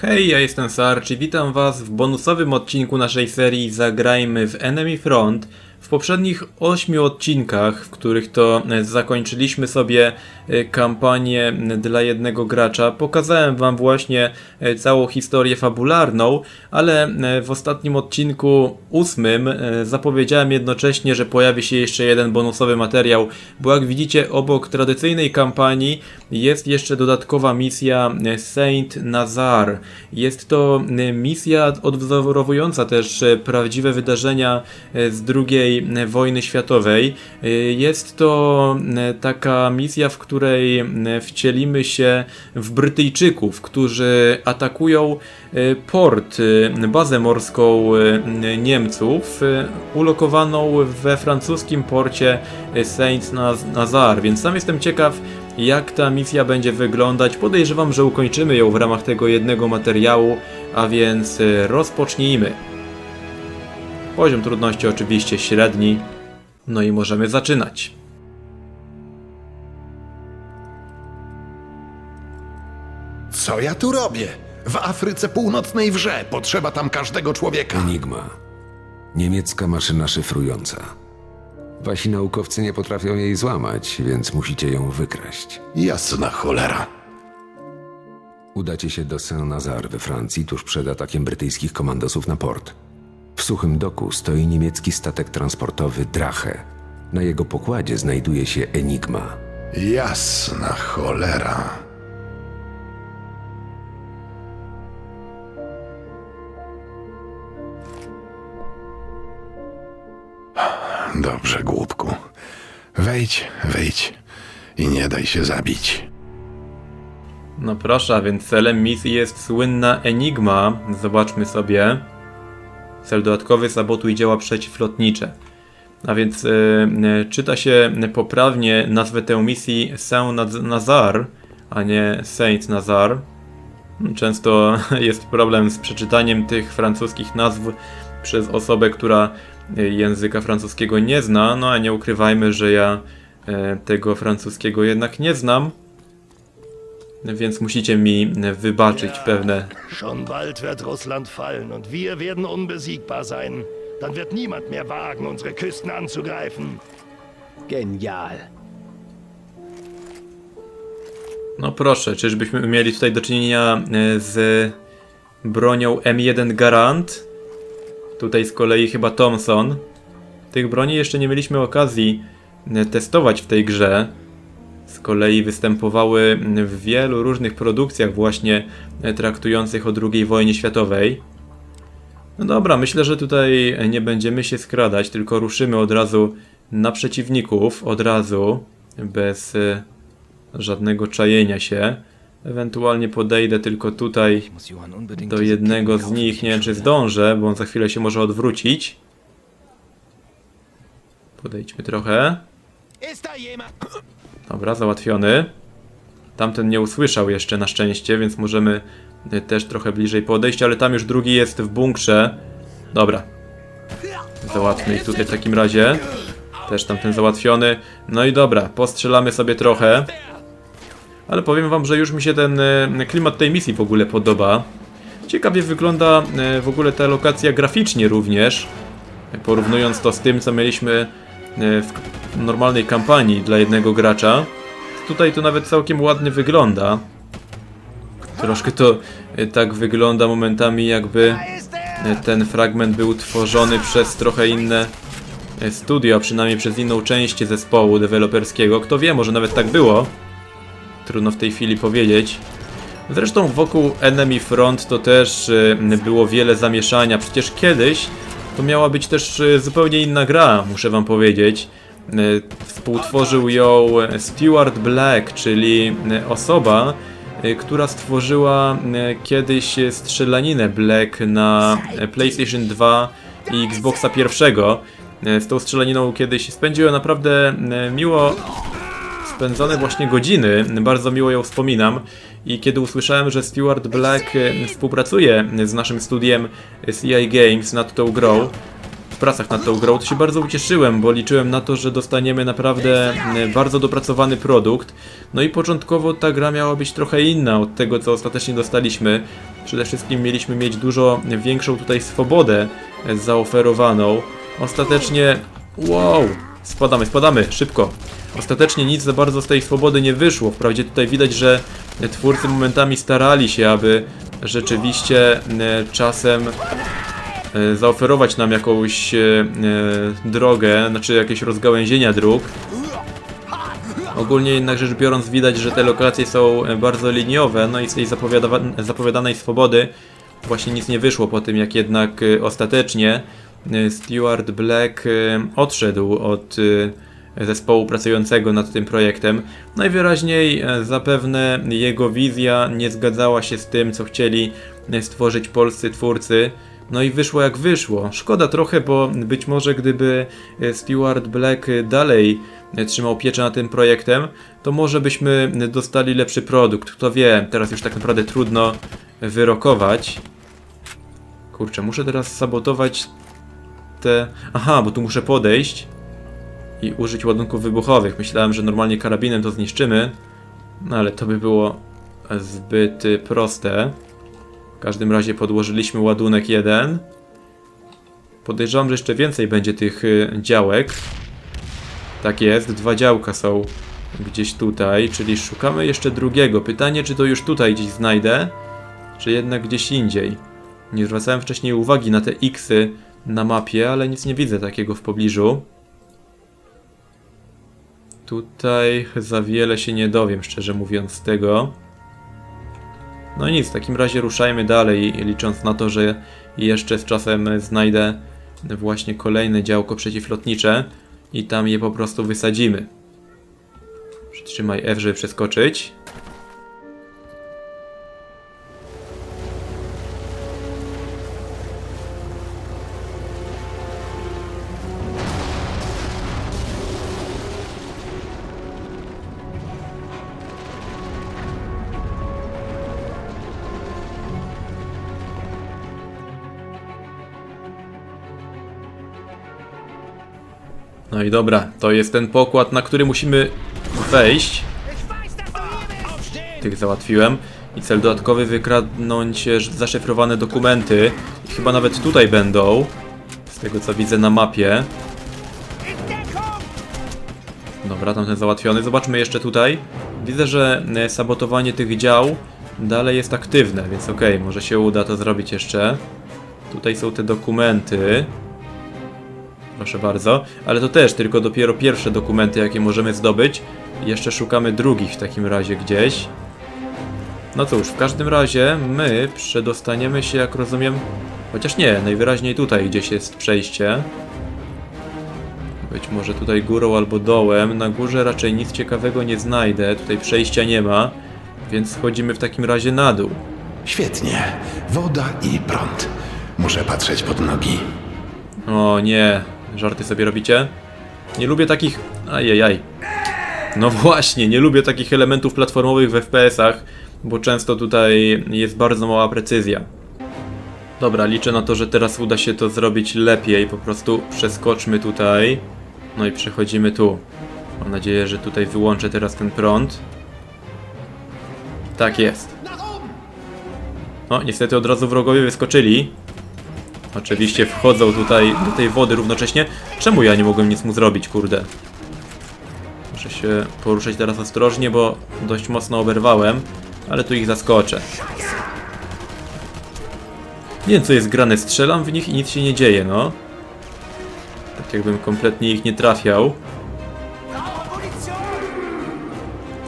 Hej, ja jestem Sarch i witam was w bonusowym odcinku naszej serii Zagrajmy w Enemy Front. W poprzednich 8 odcinkach, w których to e, zakończyliśmy sobie kampanię m, dla jednego gracza, pokazałem wam właśnie e, całą historię fabularną, ale e, w ostatnim odcinku ósmym zapowiedziałem jednocześnie, że pojawi się jeszcze jeden bonusowy materiał, bo jak widzicie obok tradycyjnej kampanii jest jeszcze dodatkowa misja Saint Nazar. Jest to misja odwzorowująca też prawdziwe wydarzenia z II wojny światowej. Jest to taka misja, w której e, wcielimy się w Brytyjczyków, którzy atakują e, port, e, bazę morską Niemców, ulokowaną we francuskim porcie e, Saint Nazar. Więc sam jestem ciekaw, jak ta misja będzie wyglądać. Podejrzewam, że ukończymy ją w ramach tego jednego materiału, a więc rozpocznijmy. Poziom trudności oczywiście średni. No i możemy zaczynać. Co ja tu robię? W Afryce Północnej wrze. Potrzeba tam każdego człowieka. Enigma. Niemiecka maszyna szyfrująca. Wasi naukowcy nie potrafią jej złamać, więc musicie ją wykraść. Jasna cholera. Udacie się do Saint-Nazaire we Francji tuż przed atakiem brytyjskich komandosów na port. W suchym doku stoi niemiecki statek transportowy Drache. Na jego pokładzie znajduje się Enigma. Jasna cholera. Wejdź, wejdź i nie daj się zabić. No proszę, a więc celem misji jest słynna Enigma. Zobaczmy sobie. Cel dodatkowy sabotuj dzieła przeciwlotnicze. A więc e, e, czyta się poprawnie nazwę tę misji Saint-Nazar, a nie Saint Nazar. Często jest problem z przeczytaniem tych francuskich nazw przez osobę, która języka francuskiego nie zna. No a nie ukrywajmy, że ja e, tego francuskiego jednak nie znam. Więc musicie mi e, wybaczyć pewne Schon bald wird Russland fallen und wir werden unbesiegbar sein. Dann wird niemand mehr wagen, unsere Küsten anzugreifen. Genial. No proszę, czyżbyśmy mieli tutaj do czynienia e, z bronią M1 Garant? Tutaj z kolei chyba Thompson. Tych broni jeszcze nie mieliśmy okazji e, testować w tej grze. Z kolei występowały w wielu różnych produkcjach właśnie e, traktujących o II wojnie światowej. No dobra, myślę, że tutaj nie będziemy się skradać, tylko ruszymy od razu na przeciwników, od razu, bez e, żadnego czajenia się. Ewentualnie podejdę tylko tutaj do jednego z nich, nie wiem czy zdążę, bo on za chwilę się może odwrócić. Podejdźmy trochę. Dobra, załatwiony. Tamten nie usłyszał jeszcze na szczęście, więc możemy y, też trochę bliżej podejść, ale tam już drugi jest w bunkrze. Dobra. Załatwmy ich tutaj w takim razie. Też tamten załatwiony. No i dobra, postrzelamy sobie trochę. Ale powiem wam, że już mi się ten y, klimat tej misji w ogóle podoba. Ciekawie wygląda y, w ogóle ta lokacja graficznie również. Porównując to z tym, co mieliśmy y, w normalnej kampanii dla jednego gracza. Tutaj to nawet całkiem ładnie wygląda. Troszkę to tak wygląda momentami jakby ten fragment był tworzony przez trochę inne studio, a przynajmniej przez inną część zespołu deweloperskiego. Kto wie, może nawet tak było. Trudno w tej chwili powiedzieć. Zresztą wokół Enemy Front to też y, było wiele zamieszania. Przecież kiedyś to miała być też y, zupełnie inna gra, muszę wam powiedzieć. Y, Współtworzył ją Stuart Black, czyli osoba, która stworzyła kiedyś strzelaninę Black na PlayStation 2 i Xboxa pierwszego. Z tą strzelaniną kiedyś spędziłem naprawdę miło spędzone właśnie godziny. Bardzo miło ją wspominam. I kiedy usłyszałem, że Stuart Black e, współpracuje z naszym studiem CI Games nad tą grą, w pracach nad tą grą, to się bardzo ucieszyłem, bo liczyłem na to, że dostaniemy naprawdę e, bardzo dopracowany produkt. No i początkowo ta gra miała być trochę inna od tego, co ostatecznie dostaliśmy. Przede wszystkim mieliśmy mieć dużo większą tutaj swobodę e, zaoferowaną. Ostatecznie... Wow! Spadamy, spadamy, szybko. Ostatecznie nic za bardzo z tej swobody nie wyszło. Wprawdzie tutaj widać, że twórcy momentami starali się, aby rzeczywiście e, czasem e, zaoferować nam jakąś e, drogę, znaczy jakieś rozgałęzienia dróg. Ogólnie jednak rzecz biorąc widać, że te lokacje są bardzo liniowe, no i z tej zapowiada- zapowiadanej swobody właśnie nic nie wyszło po tym, jak jednak ostatecznie Stuart Black e, odszedł od e, zespołu pracującego nad tym projektem. Najwyraźniej e, zapewne jego wizja nie zgadzała się z tym, co chcieli e, stworzyć polscy twórcy. No i wyszło jak wyszło. Szkoda trochę, bo być może gdyby e, Stuart Black dalej trzymał pieczę nad tym projektem, to może byśmy dostali lepszy produkt. Kto wie, teraz już tak naprawdę trudno wyrokować. Kurczę, muszę teraz sabotować te... Aha, bo tu muszę podejść i użyć ładunków wybuchowych. Myślałem, że normalnie karabinem to zniszczymy, no ale to by było zbyt proste. W każdym razie podłożyliśmy ładunek jeden. Podejrzewam, że jeszcze więcej będzie tych y, działek. Tak jest, dwa działka są gdzieś tutaj, czyli szukamy jeszcze drugiego. Pytanie, czy to już tutaj gdzieś znajdę, czy jednak gdzieś indziej. Nie zwracałem wcześniej uwagi na te X-y na mapie, ale nic nie widzę takiego w pobliżu. Tutaj za wiele się nie dowiem, szczerze mówiąc, z tego. No nic, w takim razie ruszajmy dalej, licząc na to, że jeszcze z czasem znajdę właśnie kolejne działko przeciwlotnicze i tam je po prostu wysadzimy. Przytrzymaj F, żeby przeskoczyć. No i dobra, to jest ten pokład, na który musimy wejść. Tych załatwiłem. I cel dodatkowy wykradnąć e, zaszyfrowane dokumenty. Chyba nawet tutaj będą. Z tego co widzę na mapie. Dobra, tamten załatwiony. Zobaczmy jeszcze tutaj. Widzę, że e, sabotowanie tych dział dalej jest aktywne, więc okej, może się uda to zrobić jeszcze. Tutaj są te dokumenty. Proszę bardzo. Ale to też tylko dopiero pierwsze dokumenty, jakie możemy zdobyć. Jeszcze szukamy drugich w takim razie gdzieś. No cóż, w każdym razie my przedostaniemy się, jak rozumiem... Chociaż nie, najwyraźniej tutaj gdzieś jest przejście. Być może tutaj górą albo dołem. Na górze raczej nic ciekawego nie znajdę. Tutaj przejścia nie ma. Więc schodzimy w takim razie na dół. Świetnie. Woda i prąd. Muszę patrzeć pod nogi. O nie, żarty sobie robicie? Nie lubię takich... Ajajaj. No właśnie, nie lubię takich elementów platformowych w FPS-ach, bo często tutaj jest bardzo mała precyzja. Dobra, liczę na to, że teraz uda się to zrobić lepiej. Po prostu przeskoczmy tutaj. No i przechodzimy tu. Mam nadzieję, że tutaj wyłączę teraz ten prąd. Tak jest. No, niestety od razu wrogowie wyskoczyli. Oczywiście wchodzą tutaj do tej wody równocześnie. Czemu ja nie mogłem nic mu zrobić, kurde? Muszę się poruszać teraz ostrożnie, bo dość mocno oberwałem, ale tu ich zaskoczę. Nie wiem co jest grane, strzelam w nich i nic się nie dzieje, no. Tak jakbym kompletnie ich nie trafiał.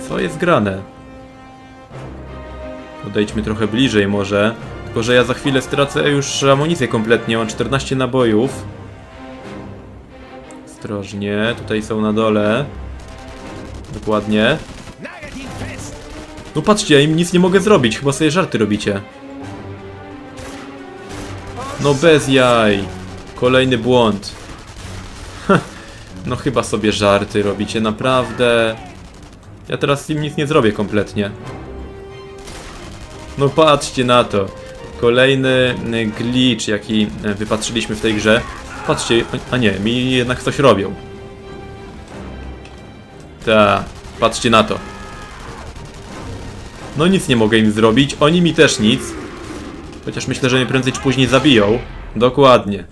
Co jest grane? Podejdźmy trochę bliżej może. Tylko, że ja za chwilę stracę już amunicję kompletnie. Mam 14 nabojów. Ostrożnie. Tutaj są na dole. Dokładnie. No patrzcie, ja im nic nie mogę zrobić. Chyba sobie żarty robicie. No bez jaj. Kolejny błąd. no chyba sobie żarty robicie, naprawdę. Ja teraz im nic nie zrobię kompletnie. No patrzcie na to. Kolejny y, glitch, jaki y, wypatrzyliśmy w tej grze. Patrzcie, a nie, mi jednak coś robią. Ta, patrzcie na to. No nic nie mogę im zrobić, oni mi też nic. Chociaż myślę, że mnie prędzej czy później zabiją. Dokładnie.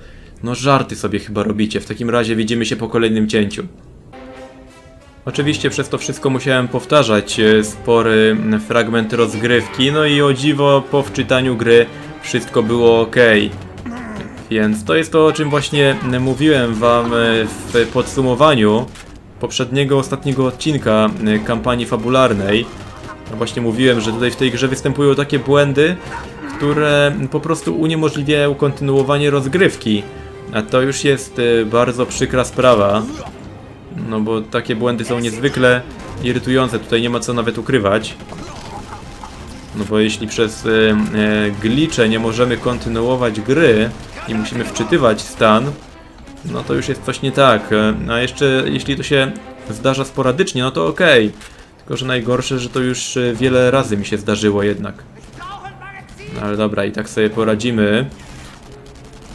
No żarty sobie chyba robicie. W takim razie widzimy się po kolejnym cięciu. Oczywiście przez to wszystko musiałem powtarzać e, spory fragment rozgrywki, no i o dziwo po wczytaniu gry wszystko było ok. Więc to jest to, o czym właśnie mówiłem wam e, w podsumowaniu poprzedniego, ostatniego odcinka e, kampanii fabularnej. No właśnie mówiłem, że tutaj w tej grze występują takie błędy, które po prostu uniemożliwiają kontynuowanie rozgrywki. A to już jest bardzo przykra sprawa. No bo takie błędy są niezwykle irytujące, tutaj nie ma co nawet ukrywać. No bo jeśli przez e, e, glicze nie możemy kontynuować gry i musimy wczytywać stan, no to już jest coś nie tak. E, A jeszcze jeśli to się zdarza sporadycznie, no to okej. Tylko, że najgorsze, że to już e, wiele razy mi się zdarzyło jednak. No ale dobra, i tak sobie poradzimy.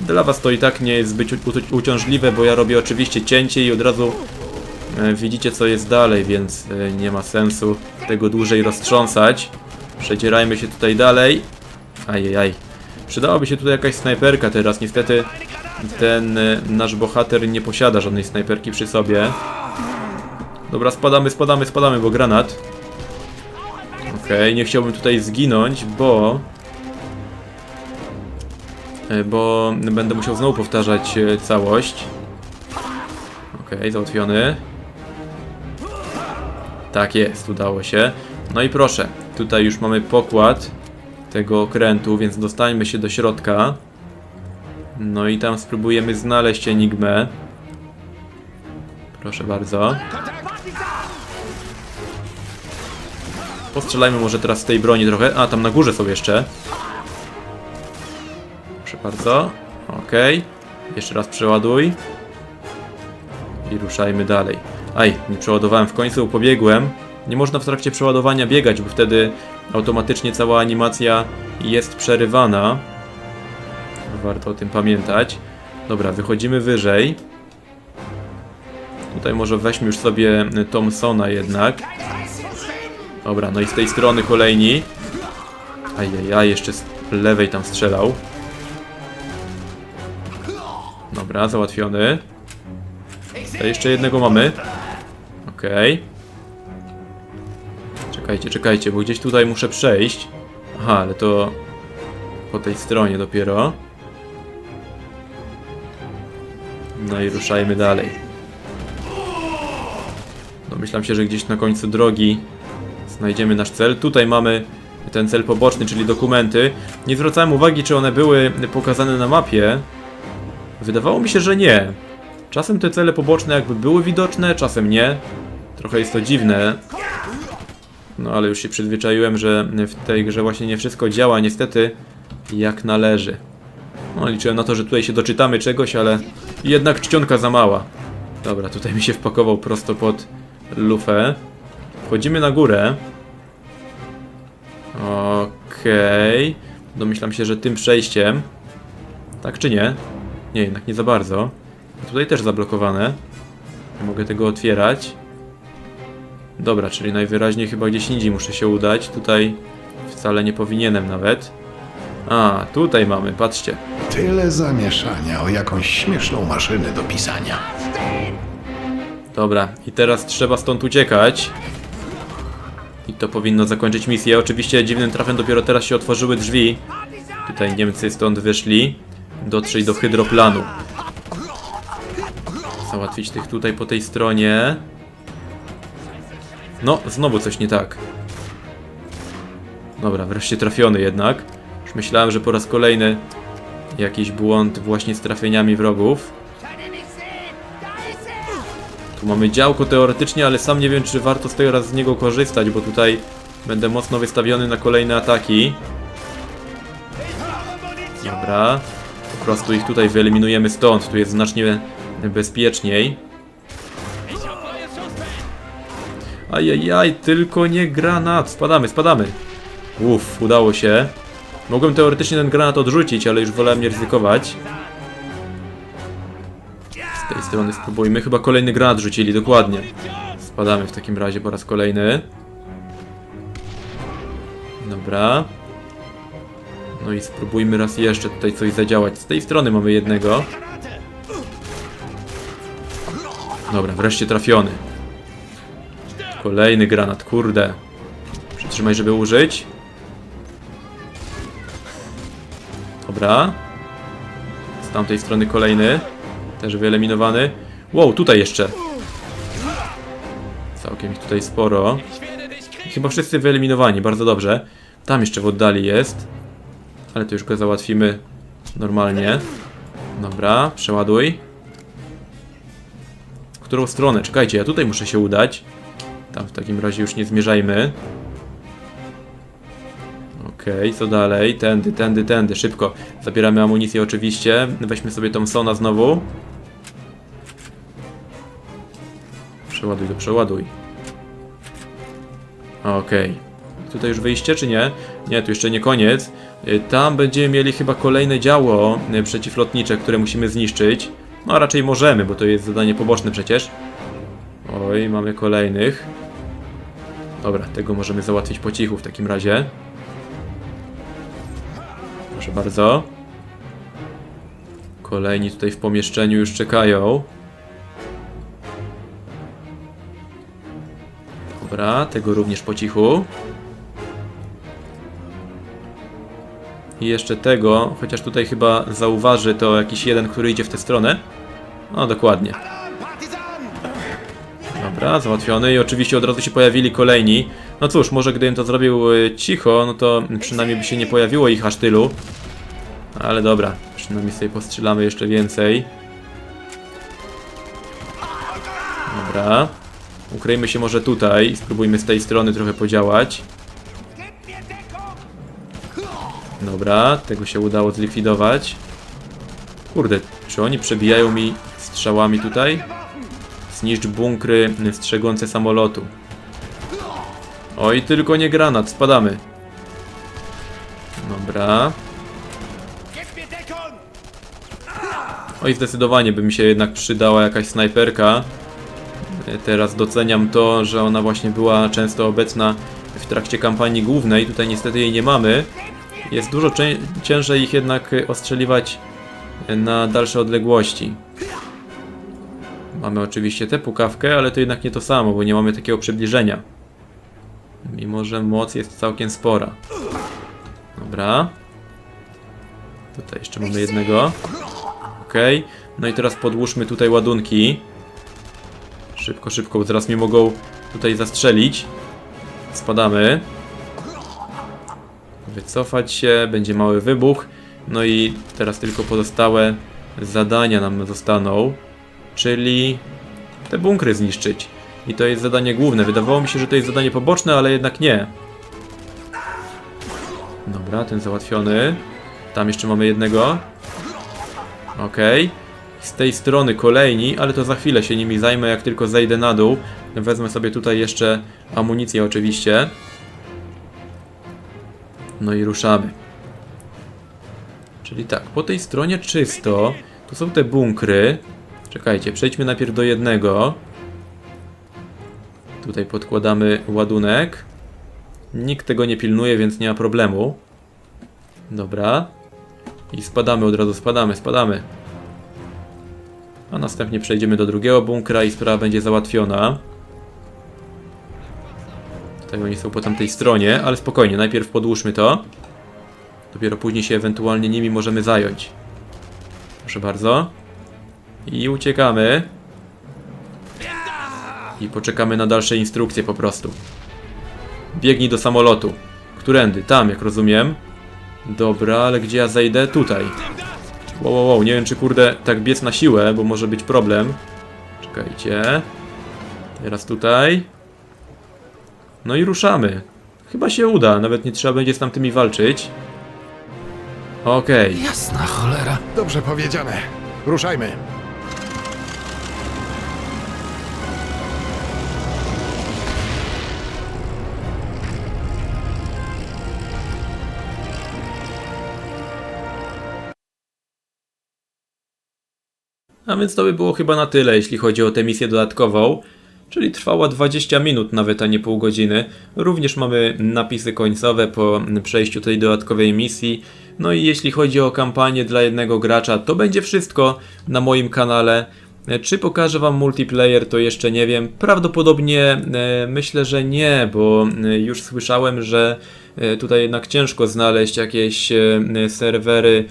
Dla was to i tak nie jest zbyt uciążliwe, bo ja robię oczywiście cięcie i od razu widzicie co jest dalej, więc e, nie ma sensu tego dłużej roztrząsać. Przedzierajmy się tutaj dalej. Ajajaj. Przydałaby się tutaj jakaś snajperka teraz. Niestety ten e, nasz bohater nie posiada żadnej snajperki przy sobie. Dobra, spadamy, spadamy, spadamy, bo granat. Okej, nie chciałbym tutaj zginąć, bo... e, Bo będę musiał znowu powtarzać e, całość. Okej, załatwiony. Tak jest, udało się. No i proszę, tutaj już mamy pokład tego okrętu, więc dostańmy się do środka. No i tam spróbujemy znaleźć enigmę. Proszę bardzo. Postrzelajmy może teraz z tej broni trochę. A, tam na górze są jeszcze. Proszę bardzo. Okej. Jeszcze raz przeładuj. I ruszajmy dalej. Aj, nie przeładowałem w końcu, pobiegłem. Nie można w trakcie przeładowania biegać, bo wtedy automatycznie cała animacja jest przerywana. Warto o tym pamiętać. Dobra, wychodzimy wyżej. Tutaj może weźmy już sobie Thompsona jednak. Dobra, no i z tej strony kolejni. Ajajaj, jeszcze z lewej tam strzelał. Dobra, załatwiony. To jeszcze jednego mamy. Okej. Czekajcie, czekajcie, bo gdzieś tutaj muszę przejść. Aha, ale to po tej stronie dopiero. No i ruszajmy dalej. Domyślam się, że gdzieś na końcu drogi znajdziemy nasz cel. Tutaj mamy ten cel poboczny, czyli dokumenty. Nie zwracałem uwagi, czy one były pokazane na mapie. Wydawało mi się, że nie. Czasem te cele poboczne jakby były widoczne, czasem nie. Trochę jest to dziwne. No ale już się przyzwyczaiłem, że w tej grze właśnie nie wszystko działa niestety jak należy. No liczyłem na to, że tutaj się doczytamy czegoś, ale jednak czcionka za mała. Dobra, tutaj mi się wpakował prosto pod lufę. Wchodzimy na górę. Okej. Domyślam się, że tym przejściem. Tak czy nie? Nie, jednak nie za bardzo. Tutaj też zablokowane. Nie mogę tego otwierać. Dobra, czyli najwyraźniej chyba gdzieś indziej muszę się udać. Tutaj wcale nie powinienem nawet. A, tutaj mamy, patrzcie. Tyle zamieszania o jakąś śmieszną maszynę do pisania. Dobra, i teraz trzeba stąd uciekać. I to powinno zakończyć misję. Oczywiście dziwnym trafem dopiero teraz się otworzyły drzwi. Tutaj Niemcy stąd wyszli. Dotrzeć do hydroplanu. Załatwić tych tutaj po tej stronie. No, znowu coś nie tak. Dobra, wreszcie trafiony jednak. Już myślałem, że po raz kolejny jakiś błąd właśnie z trafieniami wrogów. Tu mamy działko teoretycznie, ale sam nie wiem, czy warto z teraz z niego korzystać, bo tutaj będę mocno wystawiony na kolejne ataki. Dobra. Po prostu ich tutaj wyeliminujemy stąd. Tu jest znacznie bezpieczniej. Ajajaj, tylko nie granat. Spadamy, spadamy. Uff, udało się. Mogłem teoretycznie ten granat odrzucić, ale już wolałem nie ryzykować. Z tej strony spróbujmy. Chyba kolejny granat rzucili, dokładnie. Spadamy w takim razie po raz kolejny. Dobra. No i spróbujmy raz jeszcze tutaj coś zadziałać. Z tej strony mamy jednego. Dobra, wreszcie trafiony. Kolejny granat, kurde. Przytrzymaj, żeby użyć. Dobra. Z tamtej strony kolejny. Też wyeliminowany. Wow, tutaj jeszcze. Całkiem ich tutaj sporo. Chyba wszyscy wyeliminowani, bardzo dobrze. Tam jeszcze w oddali jest. Ale to już go załatwimy normalnie. Dobra, przeładuj. W którą stronę? Czekajcie, ja tutaj muszę się udać. Tam w takim razie już nie zmierzajmy. Okej, co dalej? Tędy, tędy, tędy, szybko. Zabieramy amunicję oczywiście. Weźmy sobie Thompsona znowu. Przeładuj to, przeładuj. Okej. Tutaj już wyjście, czy nie? Nie, tu jeszcze nie koniec. Y, Tam będziemy mieli chyba kolejne działo y, przeciwlotnicze, które musimy zniszczyć. No, a raczej możemy, bo to jest zadanie poboczne przecież. Oj, mamy kolejnych. Tego możemy załatwić po cichu w takim razie. Proszę bardzo. Kolejni tutaj w pomieszczeniu już czekają. Dobra, tego również po cichu. I jeszcze tego, chociaż tutaj chyba zauważy to jakiś jeden, który idzie w tę stronę. No, dokładnie. Dobra, załatwiony i oczywiście od razu się pojawili kolejni. No cóż, może gdybym to zrobił y, cicho, no to przynajmniej by się nie pojawiło ich aż tylu. Ale dobra, przynajmniej sobie postrzelamy jeszcze więcej. Dobra. Ukryjmy się może tutaj i spróbujmy z tej strony trochę podziałać. Dobra, tego się udało zlikwidować. Kurde, czy oni przebijają mi strzałami tutaj? Zniszcz bunkry strzegące samolotu. Oj, tylko nie granat, spadamy. Dobra. Oj, zdecydowanie by mi się jednak przydała jakaś snajperka. E, Teraz doceniam to, że ona właśnie była często obecna w trakcie kampanii głównej. Tutaj niestety jej nie mamy. Jest dużo cię- ciężej ich jednak ostrzeliwać na dalsze odległości. Mamy oczywiście tę pukawkę, ale to jednak nie to samo, bo nie mamy takiego przybliżenia. Mimo, że moc jest całkiem spora. Dobra. Tutaj jeszcze mamy jednego. Okej. No i teraz podłóżmy tutaj ładunki. Szybko, szybko, bo zaraz mnie mogą tutaj zastrzelić. Spadamy. Wycofać się, będzie mały wybuch. No i teraz tylko pozostałe zadania nam zostaną. Czyli te bunkry zniszczyć. I to jest zadanie główne. Wydawało mi się, że to jest zadanie poboczne, ale jednak nie. Dobra, ten załatwiony. Tam jeszcze mamy jednego. Okej. Z tej strony kolejni, ale to za chwilę się nimi zajmę, jak tylko zejdę na dół. Wezmę sobie tutaj jeszcze amunicję oczywiście. No i ruszamy. Czyli tak, po tej stronie czysto. Tu są te bunkry. Czekajcie, przejdźmy najpierw do jednego. Tutaj podkładamy ładunek. Nikt tego nie pilnuje, więc nie ma problemu. Dobra. I spadamy od razu, spadamy, spadamy. A następnie przejdziemy do drugiego bunkra i sprawa będzie załatwiona. Tutaj oni są po tamtej stronie, ale spokojnie, najpierw podłóżmy to. Dopiero później się ewentualnie nimi możemy zająć. Proszę bardzo. I uciekamy. I poczekamy na dalsze instrukcje po prostu. Biegnij do samolotu. Którędy? Tam, jak rozumiem. Dobra, ale gdzie ja zejdę? Tutaj. Wow, wow, wow, nie wiem czy kurde tak biec na siłę, bo może być problem. Czekajcie. Teraz tutaj. No i ruszamy. Chyba się uda, nawet nie trzeba będzie z tamtymi walczyć. Okej. Jasna cholera. Dobrze powiedziane. Ruszajmy. A więc to by było chyba na tyle, jeśli chodzi o tę misję dodatkową. czyli trwała 20 minut nawet, a nie pół godziny. Również mamy napisy końcowe po przejściu tej dodatkowej misji. No i jeśli chodzi o kampanię dla jednego gracza, to będzie wszystko na moim kanale. E, Czy pokażę wam multiplayer, to jeszcze nie wiem. Prawdopodobnie e, myślę, że nie, bo e, już słyszałem, że tutaj jednak ciężko znaleźć jakieś serwery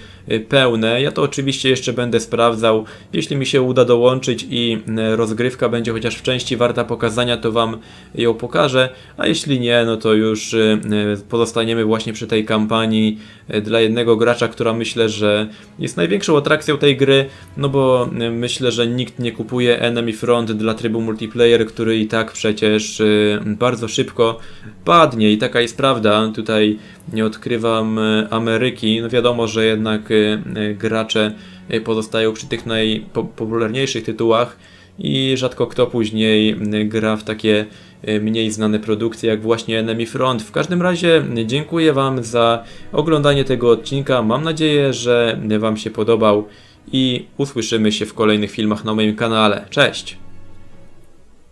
pełne. Ja to oczywiście jeszcze będę sprawdzał. Jeśli mi się uda dołączyć i e, rozgrywka będzie chociaż w części warta pokazania, to wam ją pokażę. A jeśli nie, no to już e, pozostaniemy właśnie przy tej kampanii dla jednego gracza, która myślę, że jest największą atrakcją tej gry, no bo myślę, że nikt nie kupuje Enemy Front dla trybu multiplayer, który i tak przecież bardzo szybko padnie i taka jest prawda. Tutaj nie odkrywam Ameryki. No wiadomo, że jednak gracze e, pozostają przy tych najpopularniejszych tytułach i rzadko kto później gra w takie mniej znane produkcje jak właśnie Enemy Front. W każdym razie dziękuję Wam za oglądanie tego odcinka. Mam nadzieję, że Wam się podobał i usłyszymy się w kolejnych filmach na moim kanale. Cześć!